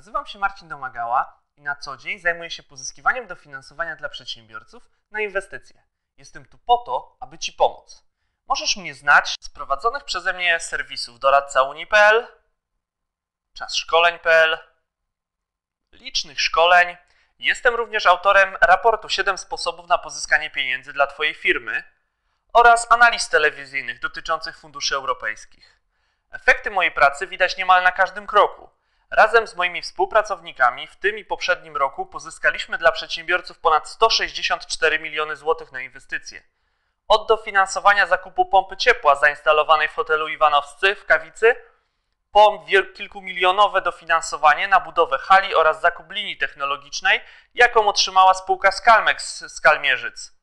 Nazywam się Marcin Domagała i na co dzień zajmuję się pozyskiwaniem dofinansowania dla przedsiębiorców na inwestycje. Jestem tu po to, aby Ci pomóc. Możesz mnie znać z prowadzonych przeze mnie serwisów doradca Uni.pl, czasszkoleń.pl, licznych szkoleń. Jestem również autorem raportu 7 sposobów na pozyskanie pieniędzy dla Twojej firmy oraz analiz telewizyjnych dotyczących funduszy europejskich. Efekty mojej pracy widać niemal na każdym kroku. Razem z moimi współpracownikami w tym i poprzednim roku pozyskaliśmy dla przedsiębiorców ponad 164 miliony złotych na inwestycje. Od dofinansowania zakupu pompy ciepła zainstalowanej w hotelu Iwanowscy w Kawicy, po kilkumilionowe dofinansowanie na budowę hali oraz zakup linii technologicznej, jaką otrzymała spółka Skalmex z Skalmierzyc.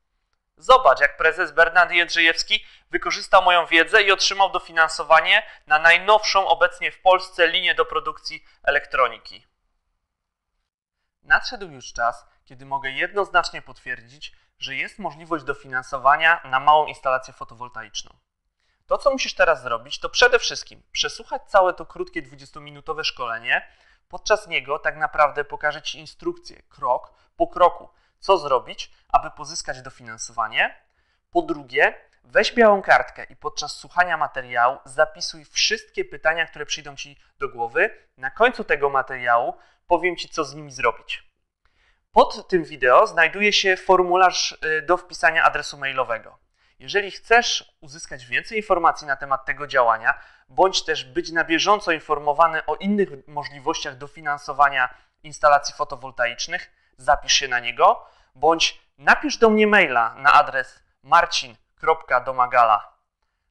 Zobacz, jak prezes Bernard Jędrzejewski wykorzystał moją wiedzę i otrzymał dofinansowanie na najnowszą obecnie w Polsce linię do produkcji elektroniki. Nadszedł już czas, kiedy mogę jednoznacznie potwierdzić, że jest możliwość dofinansowania na małą instalację fotowoltaiczną. To, co musisz teraz zrobić, to przede wszystkim przesłuchać całe to krótkie 20-minutowe szkolenie. Podczas niego tak naprawdę pokażę Ci instrukcję, krok po kroku, co zrobić, aby pozyskać dofinansowanie. Po drugie, weź białą kartkę i podczas słuchania materiału zapisuj wszystkie pytania, które przyjdą Ci do głowy. Na końcu tego materiału powiem Ci, co z nimi zrobić. Pod tym wideo znajduje się formularz y, do wpisania adresu mailowego. Jeżeli chcesz uzyskać więcej informacji na temat tego działania, bądź też być na bieżąco informowany o innych możliwościach dofinansowania instalacji fotowoltaicznych, zapisz się na niego, bądź napisz do mnie maila na adres marcin.domagala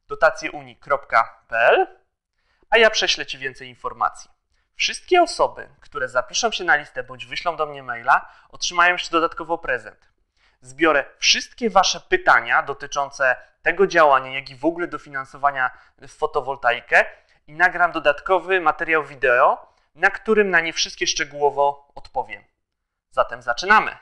dotacjeuni.pl, a ja prześlę Ci więcej informacji. Wszystkie osoby, które zapiszą się na listę bądź wyślą do mnie maila, otrzymają jeszcze dodatkowo prezent. Zbiorę wszystkie Wasze pytania dotyczące tego działania, jak i w ogóle dofinansowania w fotowoltaikę i nagram dodatkowy materiał wideo, na którym na nie wszystkie szczegółowo odpowiem. Zatem zaczynamy.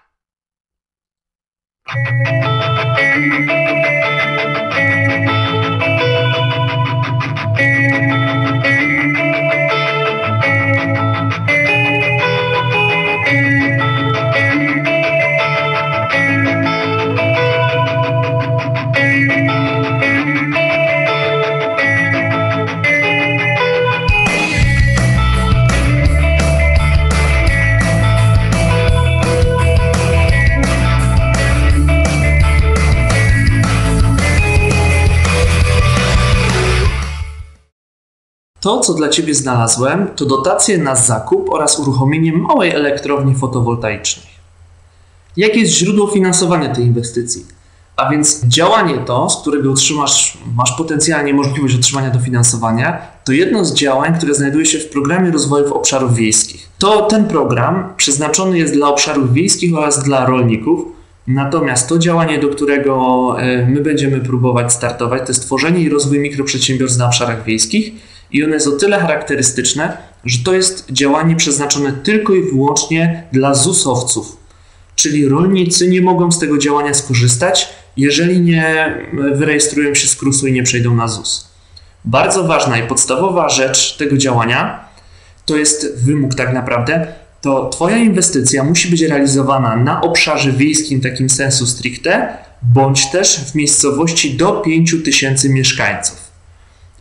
To, co dla Ciebie znalazłem, to dotacje na zakup oraz uruchomienie małej elektrowni fotowoltaicznej. Jakie jest źródło finansowania tej inwestycji? A więc działanie to, z którego otrzymasz, masz potencjalnie możliwość otrzymania dofinansowania, to jedno z działań, które znajduje się w programie rozwoju obszarów wiejskich. To ten program przeznaczony jest dla obszarów wiejskich oraz dla rolników, Natomiast to działanie, do którego e, my będziemy próbować startować, to jest tworzenie i rozwój mikroprzedsiębiorstw na obszarach wiejskich i ono jest o tyle charakterystyczne, że to jest działanie przeznaczone tylko i wyłącznie dla ZUS-owców. Czyli rolnicy nie mogą z tego działania skorzystać, jeżeli nie wyrejestrują się z KRUS-u i nie przejdą na ZUS. Bardzo ważna i podstawowa rzecz tego działania to jest wymóg tak naprawdę, to Twoja inwestycja musi być realizowana na obszarze wiejskim, takim sensu stricte, bądź też w miejscowości do 5000 mieszkańców.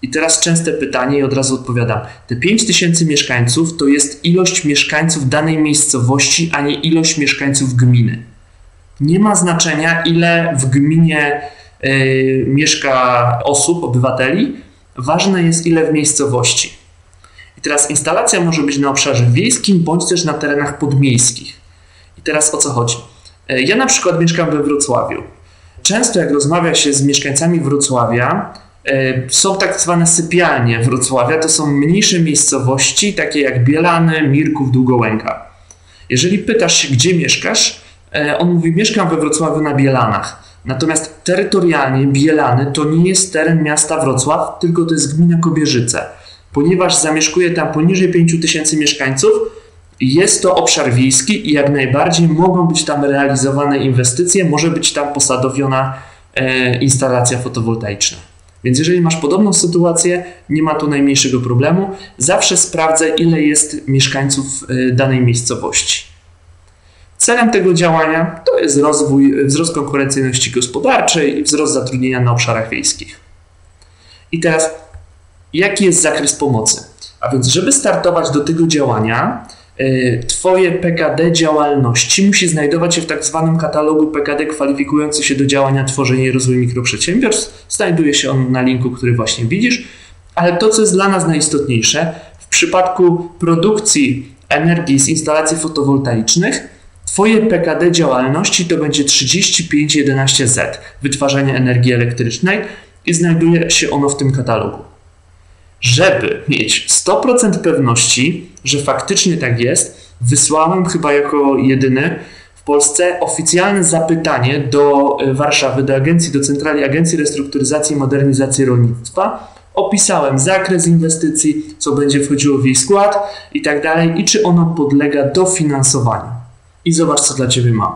I teraz częste pytanie i od razu odpowiadam. Te 5000 mieszkańców to jest ilość mieszkańców danej miejscowości, a nie ilość mieszkańców gminy. Nie ma znaczenia, ile w gminie y, mieszka osób, obywateli. Ważne jest, ile w miejscowości. I teraz instalacja może być na obszarze wiejskim bądź też na terenach podmiejskich. I teraz o co chodzi? E, ja na przykład mieszkam we Wrocławiu. Często jak rozmawia się z mieszkańcami Wrocławia, są tak zwane sypialnie Wrocławia, to są mniejsze miejscowości, takie jak Bielany, Mirków, Długołęka. Jeżeli pytasz się, gdzie mieszkasz, e, on mówi, mieszkam we Wrocławiu na Bielanach. Natomiast terytorialnie Bielany to nie jest teren miasta Wrocław, tylko to jest gmina Kobierzyce. Ponieważ zamieszkuje tam poniżej 5 tysięcy mieszkańców, jest to obszar wiejski i jak najbardziej mogą być tam realizowane inwestycje, może być tam posadowiona e, instalacja fotowoltaiczna. Więc jeżeli masz podobną sytuację, nie ma tu najmniejszego problemu. Zawsze sprawdzę, ile jest mieszkańców y, danej miejscowości. Celem tego działania to jest rozwój, wzrost konkurencyjności gospodarczej i wzrost zatrudnienia na obszarach wiejskich. I teraz, jaki jest zakres pomocy? A więc, żeby startować do tego działania, Twoje PKD działalności musi znajdować się w tak zwanym katalogu PKD kwalifikujący się do działania tworzenia i rozwoju mikroprzedsiębiorstw. Znajduje się on na linku, który właśnie widzisz. Ale to, co jest dla nas najistotniejsze, w przypadku produkcji energii z instalacji fotowoltaicznych, Twoje PKD działalności to będzie 3511Z, wytwarzanie energii elektrycznej i znajduje się ono w tym katalogu. Żeby mieć 100% pewności, że faktycznie tak jest, wysłałem chyba jako jedyny w Polsce oficjalne zapytanie do e, Warszawy, do agencji, do Centrali Agencji Restrukturyzacji i Modernizacji Rolnictwa. Opisałem zakres inwestycji, co będzie wchodziło w jej skład i tak dalej, i czy ono podlega dofinansowaniu. I zobacz, co dla Ciebie mam.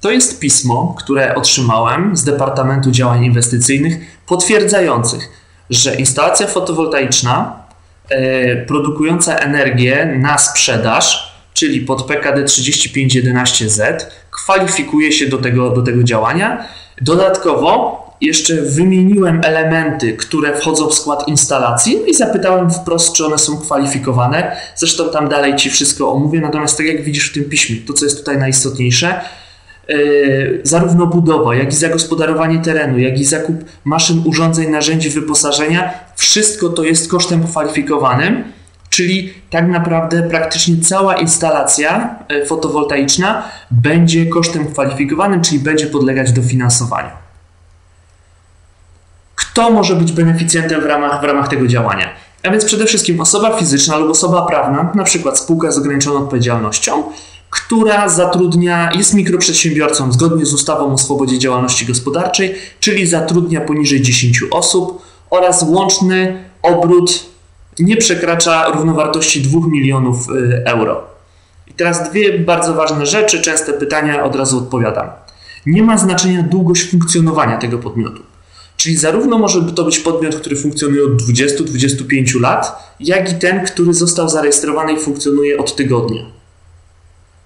To jest pismo, które otrzymałem z Departamentu Działań Inwestycyjnych, potwierdzających, że instalacja fotowoltaiczna e, produkująca energię na sprzedaż, czyli pod PKD 3511Z, kwalifikuje się do tego, do tego działania. Dodatkowo jeszcze wymieniłem elementy, które wchodzą w skład instalacji i zapytałem wprost, czy one są kwalifikowane. Zresztą tam dalej Ci wszystko omówię, natomiast tak jak widzisz w tym piśmie, to co jest tutaj najistotniejsze, zarówno budowa, jak i zagospodarowanie terenu, jak i zakup maszyn, urządzeń, narzędzi, wyposażenia, wszystko to jest kosztem kwalifikowanym, czyli tak naprawdę praktycznie cała instalacja yy, fotowoltaiczna będzie kosztem kwalifikowanym, czyli będzie podlegać dofinansowaniu. Kto może być beneficjentem w ramach, w ramach tego działania? A więc przede wszystkim osoba fizyczna lub osoba prawna, na przykład spółka z ograniczoną odpowiedzialnością, która zatrudnia, jest mikroprzedsiębiorcą zgodnie z ustawą o swobodzie działalności gospodarczej, czyli zatrudnia poniżej 10 osób oraz łączny obrót nie przekracza równowartości 2 milionów y, euro. I teraz dwie bardzo ważne rzeczy, częste pytania, od razu odpowiadam. Nie ma znaczenia długość funkcjonowania tego podmiotu. Czyli zarówno może to być podmiot, który funkcjonuje od 20-25 lat, jak i ten, który został zarejestrowany i funkcjonuje od tygodnia.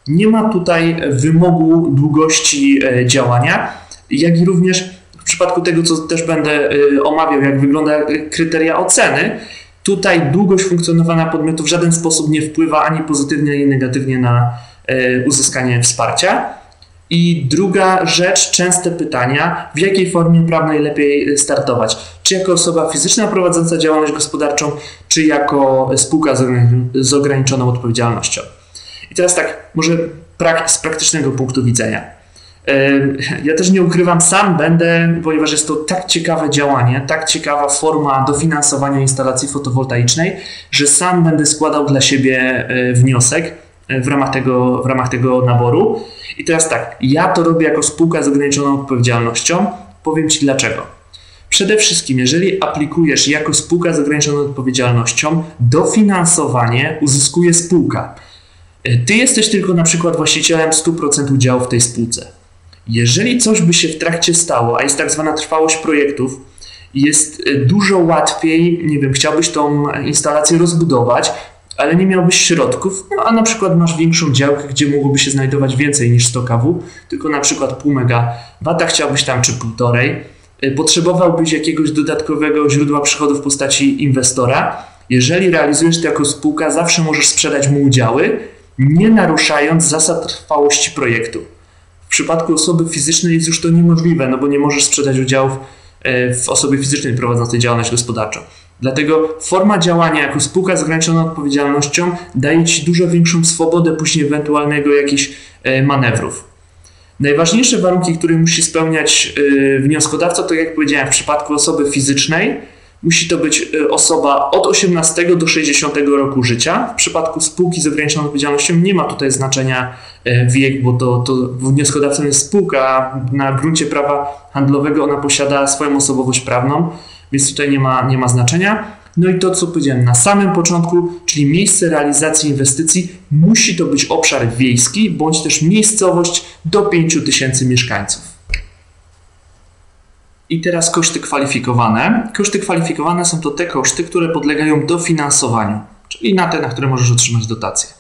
Nie ma tutaj wymogu długości e, działania, jak i również w przypadku tego, co też będę e, omawiał, jak wygląda kryteria oceny, tutaj długość funkcjonowania podmiotu w żaden sposób nie wpływa ani pozytywnie, ani negatywnie na e, uzyskanie wsparcia. I druga rzecz, częste pytania, w jakiej formie prawnej lepiej startować? Czy jako osoba fizyczna prowadząca działalność gospodarczą, czy jako spółka z ograniczoną odpowiedzialnością? Teraz tak, może z praktycznego punktu widzenia. Ja też nie ukrywam, sam będę, ponieważ jest to tak ciekawe działanie, tak ciekawa forma dofinansowania instalacji fotowoltaicznej, że sam będę składał dla siebie e, wniosek w ramach tego, w ramach tego naboru. I teraz tak, ja to robię jako spółka z ograniczoną odpowiedzialnością. Powiem Ci dlaczego. Przede wszystkim, jeżeli aplikujesz jako spółka z ograniczoną odpowiedzialnością, dofinansowanie uzyskuje spółka. Ty jesteś tylko na przykład właścicielem 100% udziału w tej spółce. Jeżeli coś by się w trakcie stało, a jest tak zwana trwałość projektów, jest dużo łatwiej, nie wiem, chciałbyś tą instalację rozbudować, ale nie miałbyś środków, no a na przykład masz większą działkę, gdzie mogłoby się znajdować więcej niż 100 kW, tylko na przykład pół megawata chciałbyś tam czy półtorej, y, potrzebowałbyś jakiegoś dodatkowego źródła przychodów w postaci inwestora. Jeżeli realizujesz to jako spółka, zawsze możesz sprzedać mu udziały, nie naruszając zasad trwałości projektu. W przypadku osoby fizycznej jest już to niemożliwe, no bo nie możesz sprzedać udziałów y, w osobie fizycznej prowadzącej działalność gospodarczą. Dlatego forma działania jako spółka z ograniczoną odpowiedzialnością daje Ci dużo większą swobodę później ewentualnego jakichś e, manewrów. Najważniejsze warunki, które musi spełniać e, wnioskodawca, to jak powiedziałem, w przypadku osoby fizycznej musi to być e, osoba od 18 do 60 roku życia. W przypadku spółki z ograniczoną odpowiedzialnością nie ma tutaj znaczenia wiek, bo to, to wnioskodawcą jest spółka. Na gruncie prawa handlowego ona posiada swoją osobowość prawną więc tutaj nie ma, nie ma znaczenia. No i to, co powiedziałem na samym początku, czyli miejsce realizacji inwestycji, musi to być obszar wiejski bądź też miejscowość do 5000 mieszkańców. I teraz koszty kwalifikowane. Koszty kwalifikowane są to te koszty, które podlegają dofinansowaniu, czyli na te, na które możesz otrzymać dotację.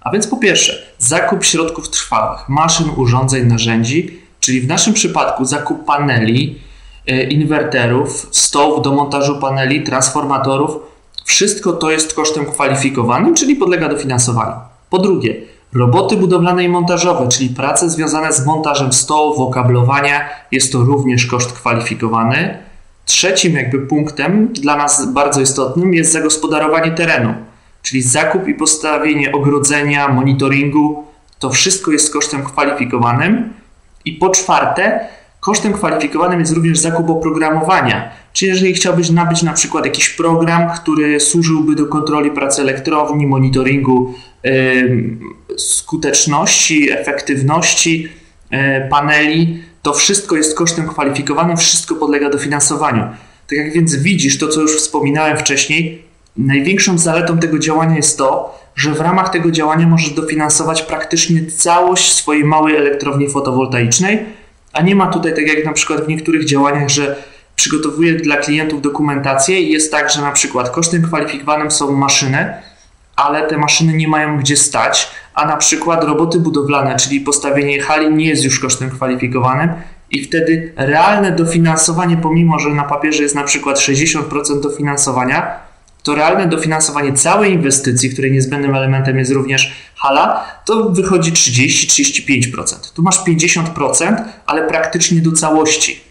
A więc po pierwsze, zakup środków trwałych, maszyn, urządzeń, narzędzi, czyli w naszym przypadku zakup paneli, e, inwerterów, stołów do montażu paneli, transformatorów. Wszystko to jest kosztem kwalifikowanym, czyli podlega dofinansowaniu. Po drugie, roboty budowlane i montażowe, czyli prace związane z montażem stołów, okablowania, jest to również koszt kwalifikowany. Trzecim jakby punktem dla nas bardzo istotnym jest zagospodarowanie terenu czyli zakup i postawienie ogrodzenia, monitoringu, to wszystko jest kosztem kwalifikowanym. I po czwarte, kosztem kwalifikowanym jest również zakup oprogramowania. Czyli jeżeli chciałbyś nabyć na przykład jakiś program, który służyłby do kontroli pracy elektrowni, monitoringu skuteczności, efektywności yy, paneli, to wszystko jest kosztem kwalifikowanym, wszystko podlega dofinansowaniu. Tak jak więc widzisz, to co już wspominałem wcześniej, Największą zaletą tego działania jest to, że w ramach tego działania możesz dofinansować praktycznie całość swojej małej elektrowni fotowoltaicznej, a nie ma tutaj, tak jak na przykład w niektórych działaniach, że przygotowuję dla klientów dokumentację i jest tak, że na przykład kosztem kwalifikowanym są maszyny, ale te maszyny nie mają gdzie stać, a na przykład roboty budowlane, czyli postawienie hali nie jest już kosztem kwalifikowanym i wtedy realne dofinansowanie, pomimo że na papierze jest na przykład 60% dofinansowania, to realne dofinansowanie całej inwestycji, której niezbędnym elementem jest również hala, to wychodzi 30-35%. Tu masz 50%, ale praktycznie do całości.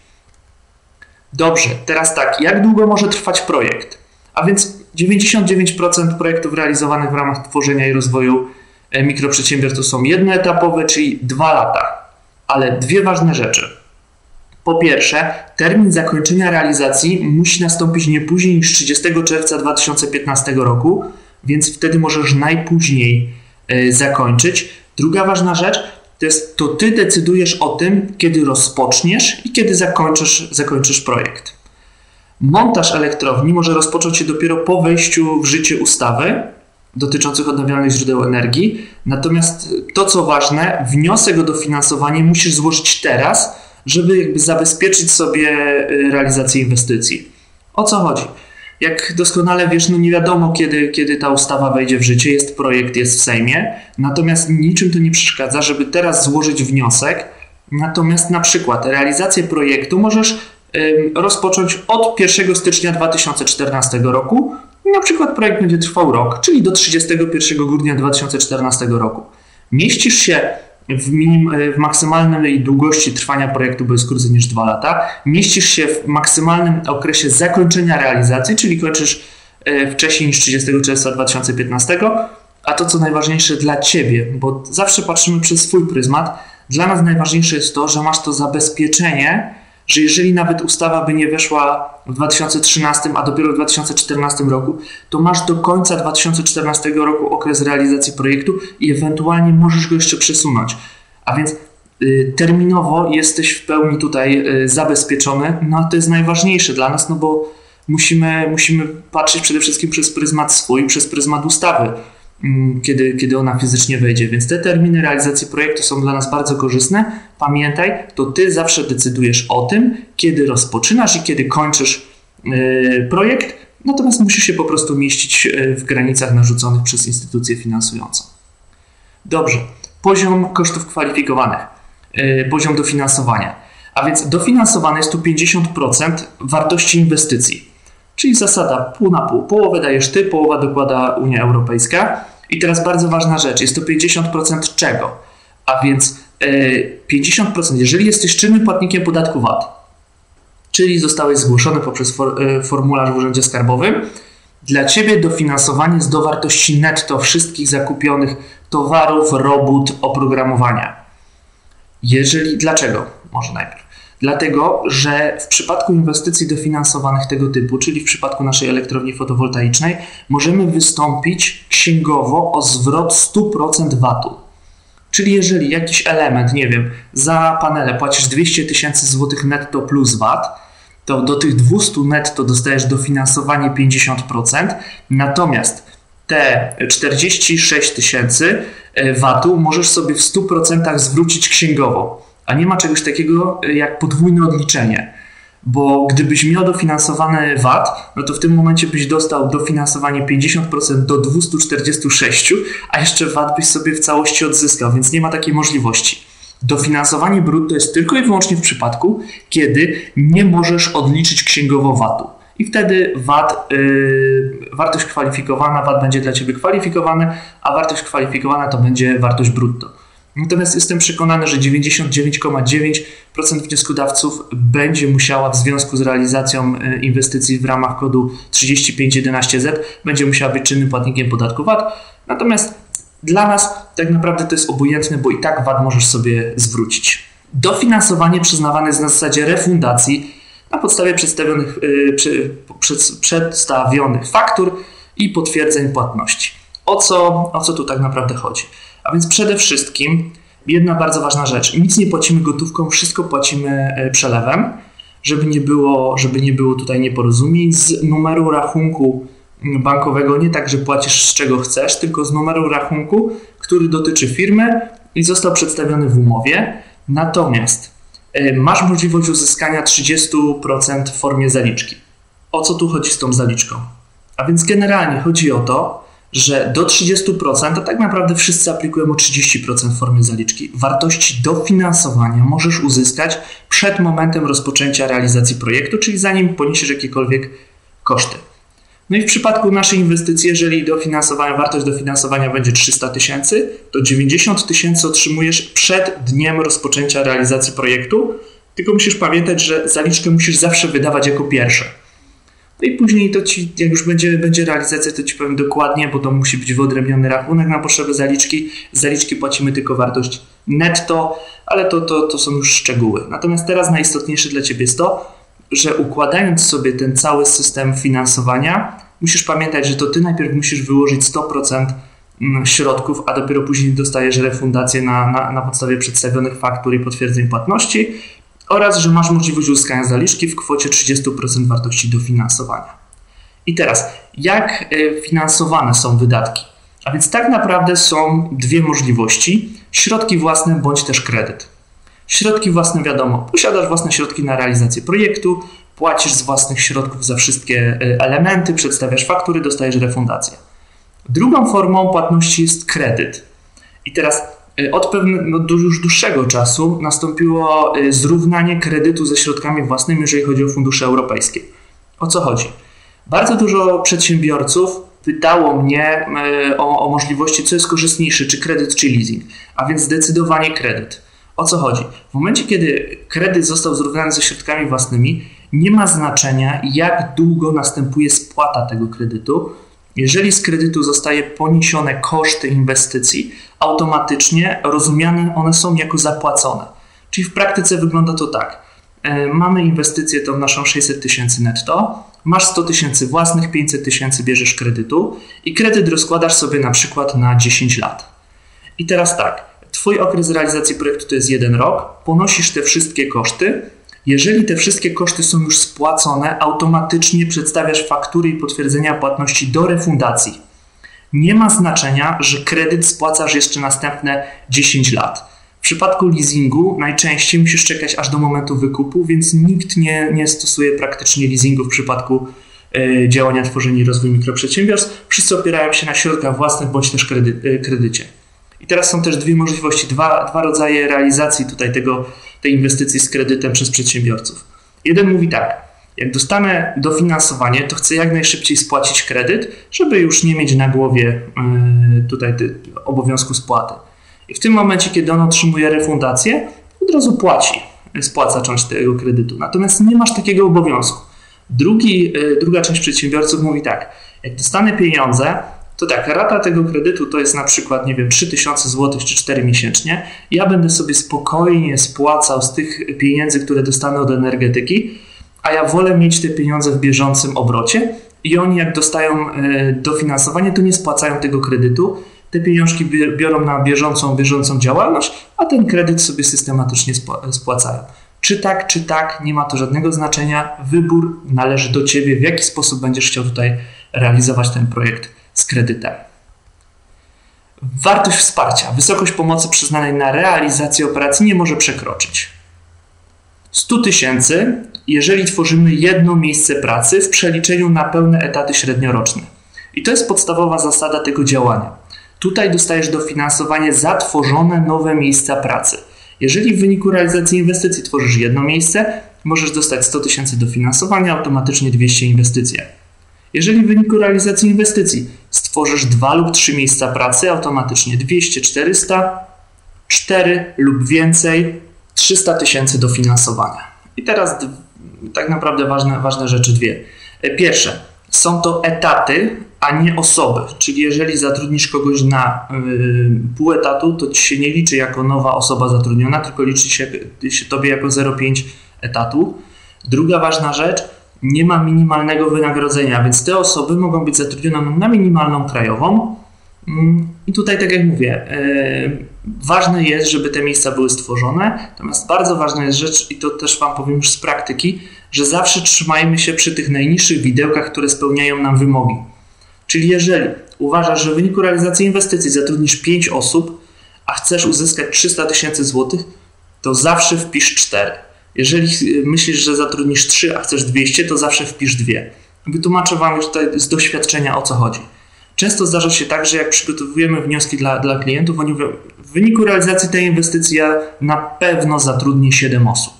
Dobrze, teraz tak, jak długo może trwać projekt? A więc 99% projektów realizowanych w ramach tworzenia i rozwoju e, mikroprzedsiębiorstw są jednoetapowe, czyli 2 lata. Ale dwie ważne rzeczy. Po pierwsze, termin zakończenia realizacji musi nastąpić nie później niż 30 czerwca 2015 roku, więc wtedy możesz najpóźniej e, zakończyć. Druga ważna rzecz to jest to ty decydujesz o tym, kiedy rozpoczniesz i kiedy zakończysz, zakończysz projekt. Montaż elektrowni może rozpocząć się dopiero po wejściu w życie ustawy dotyczących odnawialnych źródeł energii. Natomiast to, co ważne, wniosek o dofinansowanie musisz złożyć teraz, żeby jakby zabezpieczyć sobie y, realizację inwestycji. O co chodzi? Jak doskonale wiesz, no nie wiadomo, kiedy, kiedy ta ustawa wejdzie w życie, jest projekt, jest w Sejmie, natomiast niczym to nie przeszkadza, żeby teraz złożyć wniosek. Natomiast na przykład realizację projektu możesz rozpocząć od 1 stycznia 2014 roku. Na przykład projekt będzie trwał rok, czyli do 31 grudnia 2014 roku. Mieścisz się w, minim, w maksymalnej długości trwania projektu, bo jest krócej niż 2 lata, mieścisz się w maksymalnym okresie zakończenia realizacji, czyli kończysz e, wcześniej niż 30 czerwca 2015, a to co najważniejsze dla Ciebie, bo zawsze patrzymy przez swój pryzmat, dla nas najważniejsze jest to, że masz to zabezpieczenie, że jeżeli nawet ustawa by nie weszła w 2013, a dopiero w 2014 roku, to masz do końca 2014 roku okres realizacji projektu i ewentualnie możesz go jeszcze przesunąć. A więc y, terminowo jesteś w pełni tutaj y, zabezpieczony, no to jest najważniejsze dla nas, no bo musimy, musimy patrzeć przede wszystkim przez pryzmat swój, przez pryzmat ustawy kiedy, kiedy ona fizycznie wejdzie. Więc te terminy realizacji projektu są dla nas bardzo korzystne. Pamiętaj, to ty zawsze decydujesz o tym, kiedy rozpoczynasz i kiedy kończysz yy, projekt, natomiast musisz się po prostu mieścić yy, w granicach narzuconych przez instytucję finansującą. Dobrze, poziom kosztów kwalifikowanych, yy, poziom dofinansowania. A więc dofinansowane jest tu 50% wartości inwestycji. Czyli zasada pół na pół. Połowę dajesz ty, połowa dokłada Unia Europejska. I teraz bardzo ważna rzecz, jest to 50% czego? A więc 50%, e, jeżeli jesteś czynnym płatnikiem podatku VAT, czyli zostałeś zgłoszony poprzez e, formularz w Urzędzie Skarbowym, dla Ciebie dofinansowanie jest do wartości netto wszystkich zakupionych towarów, robót, oprogramowania. Jeżeli, dlaczego? Może najpierw. Dlatego, że w przypadku inwestycji dofinansowanych tego typu, czyli w przypadku naszej elektrowni fotowoltaicznej, możemy wystąpić księgowo o zwrot 100% VAT-u. Czyli jeżeli jakiś element, nie wiem, za panele płacisz 200 tysięcy złotych netto plus VAT, to do tych 200 netto dostajesz dofinansowanie 50%, natomiast te 46 tysięcy e, VAT-u możesz sobie w 100% zwrócić księgowo a nie ma czegoś takiego jak podwójne odliczenie. bo gdybyś miał dofinansowany VAT, no to w tym momencie byś dostał dofinansowanie 50% do 246, a jeszcze VAT byś sobie w całości odzyskał, więc nie ma takiej możliwości. Dofinansowanie brutto jest tylko i wyłącznie w przypadku, kiedy nie możesz odliczyć księgowo VAT-u. I wtedy VAT, yy, wartość kwalifikowana, VAT będzie dla Ciebie kwalifikowany, a wartość kwalifikowana to będzie wartość brutto. Natomiast jestem przekonany, że 99,9% wnioskodawców będzie musiała w związku z realizacją y, inwestycji w ramach kodu 3511Z będzie musiała być czynnym płatnikiem podatku VAT. Natomiast dla nas tak naprawdę to jest obojętne, bo i tak VAT możesz sobie zwrócić. Dofinansowanie przyznawane jest na zasadzie refundacji na podstawie przedstawionych, yy, przedstawionych faktur i potwierdzeń płatności. O co, o co tu tak naprawdę chodzi? A więc przede wszystkim jedna bardzo ważna rzecz. Nic nie płacimy gotówką, wszystko płacimy e, przelewem, żeby nie było, żeby nie było tutaj nieporozumień. Z numeru rachunku bankowego nie tak, że płacisz z czego chcesz, tylko z numeru rachunku, który dotyczy firmy i został przedstawiony w umowie. Natomiast e, masz możliwość uzyskania 30% w formie zaliczki. O co tu chodzi z tą zaliczką? A więc generalnie chodzi o to, że do 30% to tak naprawdę wszyscy aplikują o 30% w formie zaliczki. Wartości dofinansowania możesz uzyskać przed momentem rozpoczęcia realizacji projektu, czyli zanim poniesiesz jakiekolwiek koszty. No i w przypadku naszej inwestycji, jeżeli dofinansowania, wartość dofinansowania będzie 300 tysięcy, to 90 tysięcy otrzymujesz przed dniem rozpoczęcia realizacji projektu, tylko musisz pamiętać, że zaliczkę musisz zawsze wydawać jako pierwsze. No i później to ci, jak już będzie, będzie realizacja, to ci powiem dokładnie, bo to musi być wyodrębniony rachunek na potrzeby zaliczki. Z zaliczki płacimy tylko wartość netto, ale to, to, to są już szczegóły. Natomiast teraz najistotniejsze dla ciebie jest to, że układając sobie ten cały system finansowania, musisz pamiętać, że to ty najpierw musisz wyłożyć 100% mm, środków, a dopiero później dostajesz refundację na, na, na podstawie przedstawionych faktur i potwierdzeń płatności oraz, że masz możliwość uzyskania zaliczki w kwocie 30% wartości dofinansowania. I teraz, jak e, finansowane są wydatki? A więc tak naprawdę są dwie możliwości: środki własne bądź też kredyt. Środki własne, wiadomo, posiadasz własne środki na realizację projektu, płacisz z własnych środków za wszystkie e, elementy, przedstawiasz faktury, dostajesz refundację. Drugą formą płatności jest kredyt. I teraz od pewnego, no, już dłuższego czasu nastąpiło y, zrównanie kredytu ze środkami własnymi, jeżeli chodzi o fundusze europejskie. O co chodzi? Bardzo dużo przedsiębiorców pytało mnie y, o, o możliwości, co jest korzystniejsze, czy kredyt, czy leasing, a więc zdecydowanie kredyt. O co chodzi? W momencie, kiedy kredyt został zrównany ze środkami własnymi, nie ma znaczenia, jak długo następuje spłata tego kredytu, jeżeli z kredytu zostaje poniesione koszty inwestycji, automatycznie rozumiane one są jako zapłacone. Czyli w praktyce wygląda to tak. E, mamy inwestycję tą naszą 600 tysięcy netto, masz 100 tysięcy własnych, 500 tysięcy bierzesz kredytu i kredyt rozkładasz sobie na przykład na 10 lat. I teraz tak, Twój okres realizacji projektu to jest jeden rok, ponosisz te wszystkie koszty, jeżeli te wszystkie koszty są już spłacone, automatycznie przedstawiasz faktury i potwierdzenia płatności do refundacji. Nie ma znaczenia, że kredyt spłacasz jeszcze następne 10 lat. W przypadku leasingu najczęściej musisz czekać aż do momentu wykupu, więc nikt nie, nie stosuje praktycznie leasingu w przypadku y, działania tworzenia i rozwoju mikroprzedsiębiorstw. Wszyscy opierają się na środkach własnych bądź też kredy, y, kredycie. I teraz są też dwie możliwości, dwa, dwa rodzaje realizacji tutaj tego, tej inwestycji z kredytem przez przedsiębiorców. Jeden mówi tak, jak dostanę dofinansowanie, to chcę jak najszybciej spłacić kredyt, żeby już nie mieć na głowie yy, tutaj obowiązku spłaty. I w tym momencie, kiedy on otrzymuje refundację, od razu płaci, spłaca część tego kredytu. Natomiast nie masz takiego obowiązku. Drugi, yy, druga część przedsiębiorców mówi tak, jak dostanę pieniądze, to tak, rata tego kredytu to jest na przykład, nie wiem, 3000 zł czy 4 miesięcznie. Ja będę sobie spokojnie spłacał z tych pieniędzy, które dostanę od energetyki, a ja wolę mieć te pieniądze w bieżącym obrocie i oni jak dostają e, dofinansowanie, to nie spłacają tego kredytu. Te pieniążki biorą na bieżącą, bieżącą działalność, a ten kredyt sobie systematycznie spłacają. Czy tak, czy tak, nie ma to żadnego znaczenia. Wybór należy do Ciebie, w jaki sposób będziesz chciał tutaj realizować ten projekt z kredytem. Wartość wsparcia, wysokość pomocy przyznanej na realizację operacji nie może przekroczyć 100 tysięcy jeżeli tworzymy jedno miejsce pracy w przeliczeniu na pełne etaty średnioroczne. I to jest podstawowa zasada tego działania. Tutaj dostajesz dofinansowanie za tworzone nowe miejsca pracy. Jeżeli w wyniku realizacji inwestycji tworzysz jedno miejsce, możesz dostać 100 tysięcy dofinansowania, automatycznie 200 inwestycje. Jeżeli w wyniku realizacji inwestycji stworzysz dwa lub trzy miejsca pracy, automatycznie 200, 400, 4 lub więcej, 300 tysięcy dofinansowania. I teraz tak naprawdę ważne, ważne rzeczy dwie. E, pierwsze, są to etaty, a nie osoby. Czyli jeżeli zatrudnisz kogoś na yy, pół etatu, to ci się nie liczy jako nowa osoba zatrudniona, tylko liczy się, się tobie jako 0,5 etatu. Druga ważna rzecz, nie ma minimalnego wynagrodzenia, więc te osoby mogą być zatrudnione na minimalną krajową. Mm, I tutaj, tak jak mówię, yy, ważne jest, żeby te miejsca były stworzone. Natomiast bardzo ważna jest rzecz, i to też Wam powiem już z praktyki, że zawsze trzymajmy się przy tych najniższych widełkach, które spełniają nam wymogi. Czyli jeżeli uważasz, że w wyniku realizacji inwestycji zatrudnisz 5 osób, a chcesz uzyskać 300 tysięcy złotych, to zawsze wpisz 4. Jeżeli myślisz, że zatrudnisz 3, a chcesz 200, to zawsze wpisz 2. Wytłumaczę Wam już tutaj z doświadczenia o co chodzi. Często zdarza się tak, że jak przygotowujemy wnioski dla, dla klientów, oni mówią, w wyniku realizacji tej inwestycji ja na pewno zatrudnię 7 osób.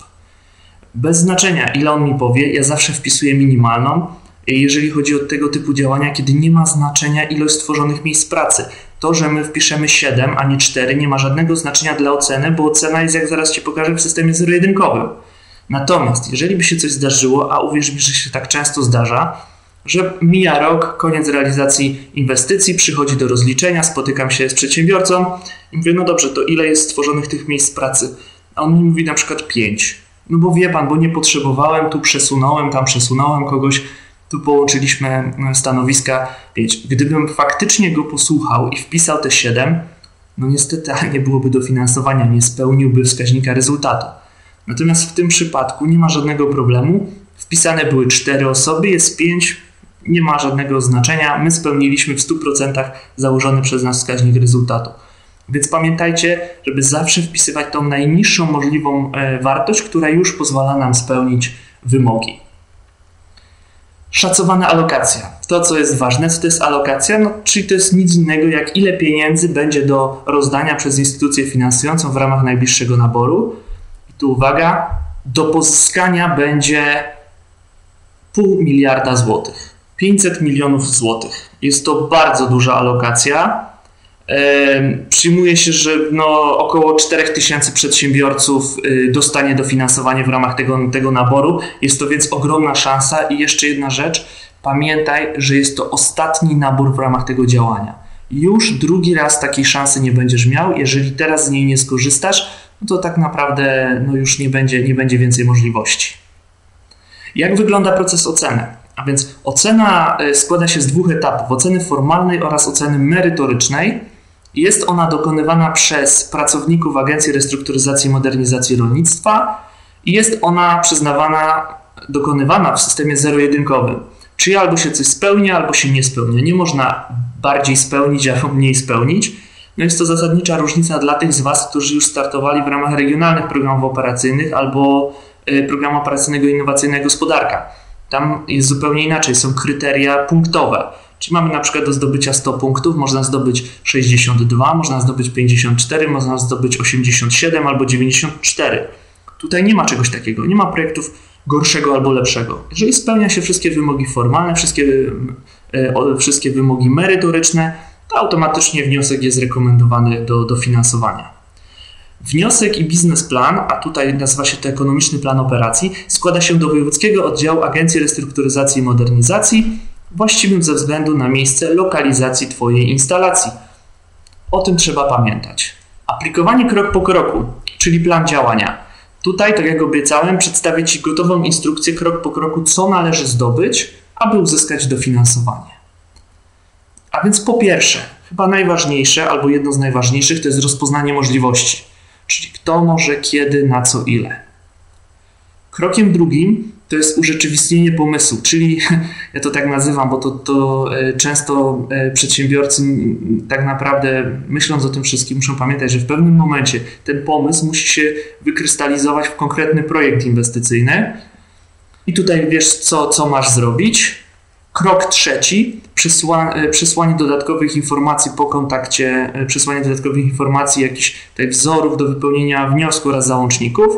Bez znaczenia, ile on mi powie, ja zawsze wpisuję minimalną, jeżeli chodzi o tego typu działania, kiedy nie ma znaczenia ilość stworzonych miejsc pracy. To, że my wpiszemy 7, a nie 4, nie ma żadnego znaczenia dla oceny, bo ocena jest, jak zaraz Ci pokażę, w systemie zero-jedynkowym. Natomiast, jeżeli by się coś zdarzyło, a uwierz mi, że się tak często zdarza, że mija rok, koniec realizacji inwestycji, przychodzi do rozliczenia, spotykam się z przedsiębiorcą i mówię, no dobrze, to ile jest stworzonych tych miejsc pracy? A on mi mówi na przykład 5. No bo wie pan, bo nie potrzebowałem, tu przesunąłem, tam przesunąłem kogoś, tu połączyliśmy e, stanowiska. Wiecie, gdybym faktycznie go posłuchał i wpisał te 7, no niestety nie byłoby dofinansowania, nie spełniłby wskaźnika rezultatu. Natomiast w tym przypadku nie ma żadnego problemu. Wpisane były 4 osoby, jest 5, nie ma żadnego znaczenia. My spełniliśmy w 100% założony przez nas wskaźnik rezultatu. Więc pamiętajcie, żeby zawsze wpisywać tą najniższą możliwą e, wartość, która już pozwala nam spełnić wymogi. Szacowana alokacja. To, co jest ważne, co to jest alokacja, no, czyli to jest nic innego, jak ile pieniędzy będzie do rozdania przez instytucję finansującą w ramach najbliższego naboru. Tu uwaga, do pozyskania będzie pół miliarda złotych. 500 milionów złotych. Jest to bardzo duża alokacja. Przyjmuje się, że no, około 4000 przedsiębiorców y, dostanie dofinansowanie w ramach tego, tego naboru. Jest to więc ogromna szansa. I jeszcze jedna rzecz, pamiętaj, że jest to ostatni nabór w ramach tego działania. Już drugi raz takiej szansy nie będziesz miał. Jeżeli teraz z niej nie skorzystasz, no to tak naprawdę no już nie będzie, nie będzie więcej możliwości. Jak wygląda proces oceny? A więc ocena y, składa się z dwóch etapów: oceny formalnej oraz oceny merytorycznej. Jest ona dokonywana przez pracowników Agencji Restrukturyzacji i Modernizacji Rolnictwa i jest ona przyznawana, dokonywana w systemie zero-jedynkowym. Czyli albo się coś spełnia, albo się nie spełnia. Nie można bardziej spełnić, albo mniej spełnić. No jest to zasadnicza różnica dla tych z Was, którzy już startowali w ramach regionalnych programów operacyjnych albo y, programu operacyjnego Innowacyjna Gospodarka. Tam jest zupełnie inaczej, są kryteria punktowe. Czyli mamy na przykład do zdobycia 100 punktów, można zdobyć 62, można zdobyć 54, można zdobyć 87 albo 94. Tutaj nie ma czegoś takiego, nie ma projektów gorszego albo lepszego. Jeżeli spełnia się wszystkie wymogi formalne, wszystkie, e, wszystkie wymogi merytoryczne, to automatycznie wniosek jest rekomendowany do, do finansowania. Wniosek i biznesplan, a tutaj nazywa się to ekonomiczny plan operacji, składa się do Wojewódzkiego Oddziału Agencji Restrukturyzacji i Modernizacji właściwym ze względu na miejsce lokalizacji Twojej instalacji. O tym trzeba pamiętać. Aplikowanie krok po kroku, czyli plan działania. Tutaj, tak jak obiecałem, przedstawię Ci gotową instrukcję krok po kroku, co należy zdobyć, aby uzyskać dofinansowanie. A więc po pierwsze, chyba najważniejsze, albo jedno z najważniejszych, to jest rozpoznanie możliwości. Czyli kto może, kiedy, na co, ile. Krokiem drugim to jest urzeczywistnienie pomysłu, czyli ja to tak nazywam, bo to, to e, często e, przedsiębiorcy tak naprawdę myśląc o tym wszystkim muszą pamiętać, że w pewnym momencie ten pomysł musi się wykrystalizować w konkretny projekt inwestycyjny I tutaj wiesz, co, co masz zrobić. Krok trzeci, przysła, e, przesłanie dodatkowych informacji po kontakcie, e, przesłanie dodatkowych informacji, jakichś tutaj wzorów do wypełnienia wniosku oraz załączników.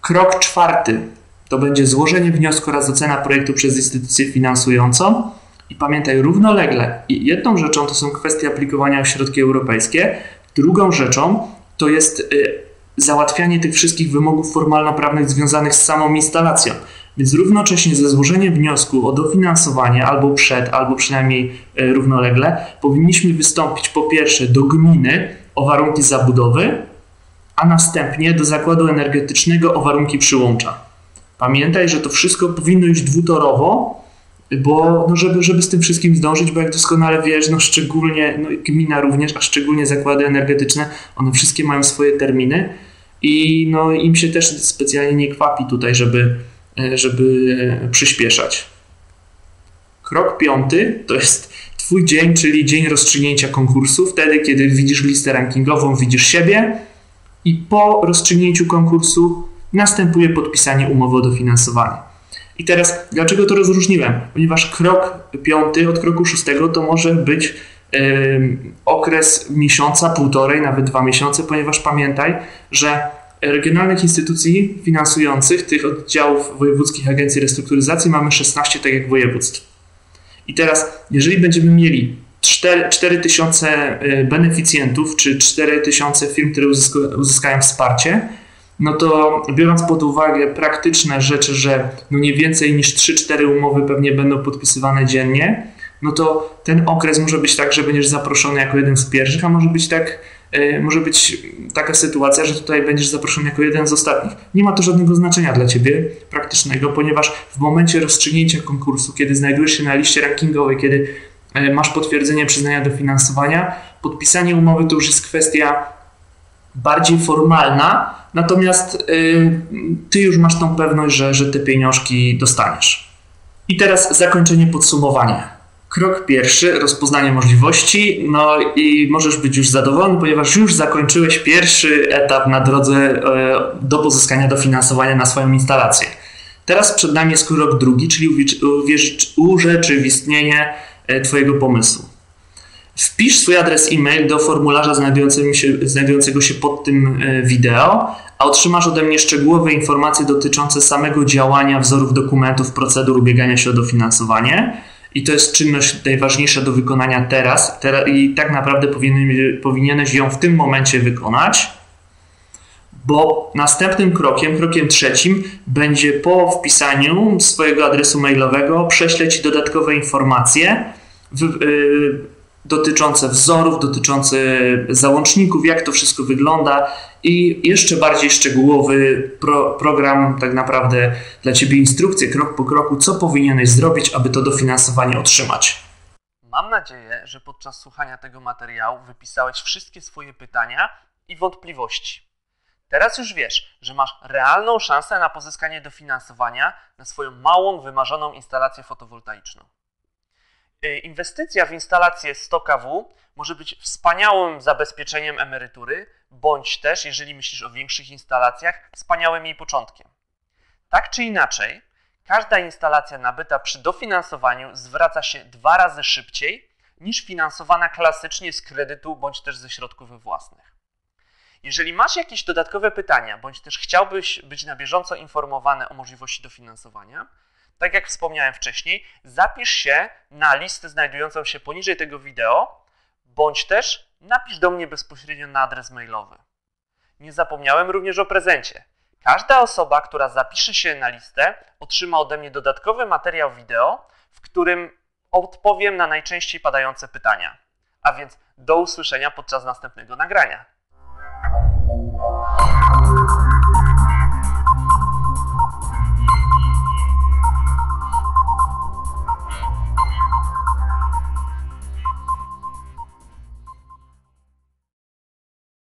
Krok czwarty to będzie złożenie wniosku oraz ocena projektu przez instytucję finansującą. I pamiętaj, równolegle, i jedną rzeczą to są kwestie aplikowania w środki europejskie, drugą rzeczą to jest y, załatwianie tych wszystkich wymogów formalno-prawnych związanych z samą instalacją. Więc równocześnie ze złożeniem wniosku o dofinansowanie albo przed, albo przynajmniej y, równolegle, powinniśmy wystąpić po pierwsze do gminy o warunki zabudowy, a następnie do zakładu energetycznego o warunki przyłącza. Pamiętaj, że to wszystko powinno iść dwutorowo, bo no żeby, żeby z tym wszystkim zdążyć, bo jak doskonale wiesz, no szczególnie no gmina również, a szczególnie zakłady energetyczne, one wszystkie mają swoje terminy i no im się też specjalnie nie kwapi tutaj, żeby, e, żeby e, przyspieszać. Krok piąty to jest Twój dzień, czyli dzień rozstrzygnięcia konkursu, wtedy kiedy widzisz listę rankingową, widzisz siebie i po rozstrzygnięciu konkursu następuje podpisanie umowy o dofinansowanie. I teraz, dlaczego to rozróżniłem? Ponieważ krok piąty od kroku szóstego to może być yy, okres miesiąca, półtorej, nawet dwa miesiące, ponieważ pamiętaj, że regionalnych instytucji finansujących, tych oddziałów wojewódzkich agencji restrukturyzacji mamy 16, tak jak województw. I teraz, jeżeli będziemy mieli 4, 4 tysiące y, beneficjentów, czy 4 tysiące firm, które uzyskają wsparcie, no to biorąc pod uwagę praktyczne rzeczy, że no nie więcej niż 3-4 umowy pewnie będą podpisywane dziennie, no to ten okres może być tak, że będziesz zaproszony jako jeden z pierwszych, a może być tak, może być taka sytuacja, że tutaj będziesz zaproszony jako jeden z ostatnich. Nie ma to żadnego znaczenia dla ciebie praktycznego, ponieważ w momencie rozstrzygnięcia konkursu, kiedy znajdujesz się na liście rankingowej, kiedy yy, masz potwierdzenie przyznania dofinansowania, podpisanie umowy to już jest kwestia bardziej formalna, natomiast y, ty już masz tą pewność, że, że te pieniążki dostaniesz. I teraz zakończenie podsumowania. Krok pierwszy, rozpoznanie możliwości, no i możesz być już zadowolony, ponieważ już zakończyłeś pierwszy etap na drodze e, do pozyskania dofinansowania na swoją instalację. Teraz przed nami jest krok drugi, czyli urzeczywistnienie e, Twojego pomysłu. Wpisz swój adres e-mail do formularza się, znajdującego się pod tym e, wideo, a otrzymasz ode mnie szczegółowe informacje dotyczące samego działania wzorów dokumentów, procedur ubiegania się o dofinansowanie. I to jest czynność najważniejsza do wykonania teraz, i tak naprawdę powinieneś ją w tym momencie wykonać, bo następnym krokiem, krokiem trzecim, będzie po wpisaniu swojego adresu mailowego prześlę Ci dodatkowe informacje. W, dotyczące wzorów, dotyczące załączników, jak to wszystko wygląda i jeszcze bardziej szczegółowy pro, program, tak naprawdę dla Ciebie instrukcje krok po kroku, co powinieneś zrobić, aby to dofinansowanie otrzymać. Mam nadzieję, że podczas słuchania tego materiału wypisałeś wszystkie swoje pytania i wątpliwości. Teraz już wiesz, że masz realną szansę na pozyskanie dofinansowania na swoją małą, wymarzoną instalację fotowoltaiczną. Y, inwestycja w instalację 100 kW może być wspaniałym zabezpieczeniem emerytury, bądź też, jeżeli myślisz o większych instalacjach, wspaniałym jej początkiem. Tak czy inaczej, każda instalacja nabyta przy dofinansowaniu zwraca się dwa razy szybciej niż finansowana klasycznie z kredytu bądź też ze środków własnych. Jeżeli masz jakieś dodatkowe pytania, bądź też chciałbyś być na bieżąco informowany o możliwości dofinansowania, tak jak wspomniałem wcześniej, zapisz się na listę znajdującą się poniżej tego wideo, bądź też napisz do mnie bezpośrednio na adres mailowy. Nie zapomniałem również o prezencie. Każda osoba, która zapisze się na listę, otrzyma ode mnie dodatkowy materiał wideo, w którym odpowiem na najczęściej padające pytania. A więc do usłyszenia podczas następnego nagrania.